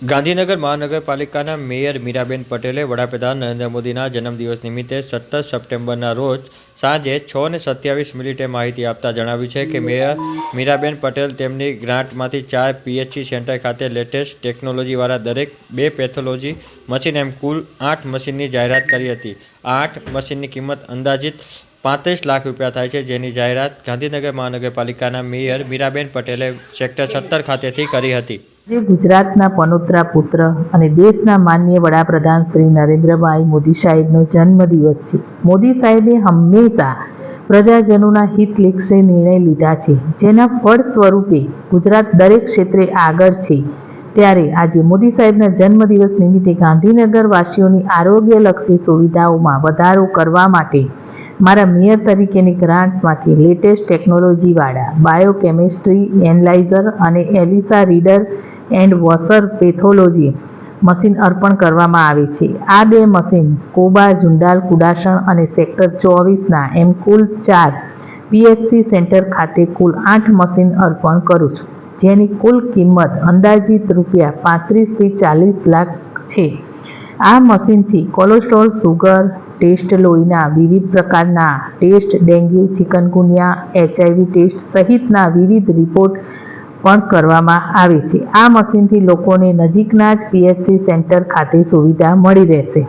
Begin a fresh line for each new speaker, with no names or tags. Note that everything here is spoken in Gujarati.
ગાંધીનગર મહાનગરપાલિકાના મેયર મીરાબેન પટેલે વડાપ્રધાન નરેન્દ્ર મોદીના જન્મદિવસ નિમિત્તે સત્તર સપ્ટેમ્બરના રોજ સાંજે છ ને સત્યાવીસ મિનિટે માહિતી આપતા જણાવ્યું છે કે મેયર મીરાબેન પટેલ તેમની ગ્રાન્ટમાંથી ચાર પીએચસી સેન્ટર ખાતે લેટેસ્ટ ટેકનોલોજીવાળા દરેક બે પેથોલોજી મશીન એમ કુલ આઠ મશીનની જાહેરાત કરી હતી. આ આઠ મશીનની કિંમત અંદાજિત પાંત્રીસ લાખ રૂપિયા થાય છે, જેની જાહેરાત ગાંધીનગર મહાનગરપાલિકાના મેયર મીરાબેન પટેલે સેક્ટર સત્તર ખાતેથી કરી હતી.
જે ગુજરાતના પનોતરા પુત્ર અને દેશના માન્ય વડાપ્રધાન શ્રી નરેન્દ્રભાઈ મોદી સાહેબનો જન્મદિવસ છે. મોદી સાહેબે હંમેશા પ્રજાજનોના હિતલક્ષી નિર્ણય લીધા છે. જેના ફળ સ્વરૂપે ગુજરાત દરેક ક્ષેત્રે આગળ છે. ત્યારે આજે મોદી સાહેબના જન્મદિવસ નિમિત્તે ગાંધીનગર વાસીઓની આરોગ્યલક્ષી સુવિધાઓમાં વધારો કરવા માટે મારા મેયર તરીકેની ગ્રાન્ટમાંથી લેટેસ્ટ ટેકનોલોજીવાળા બાયોકેમિસ્ટ્રી એનલાઇઝર અને ELISA reader and washer pathology machine અર્પણ કરવામાં આવે છે. આ બે મશીન કોબા, ઝુંડાલ, કુડાસણ અને સેક્ટર ચોવીસના એમ કુલ ચાર પીએચસી સેન્ટર ખાતે કુલ આઠ મશીન અર્પણ કરું છું, જેની કુલ કિંમત અંદાજિત રૂપિયા પાંત્રીસથી ચાલીસ લાખ છે. આ મશીનથી કોલેસ્ટ્રોલ, સુગર ટેસ્ટ લોહીના વિવિધ પ્રકારના test, dengue, chikungunya, HIV test સહિતના વિવિધ રિપોર્ટ પણ કરવામાં આવે છે. આ મશીનથી લોકોને નજીકના જ પીએચસી સેન્ટર ખાતે સુવિધા મળી રહેશે.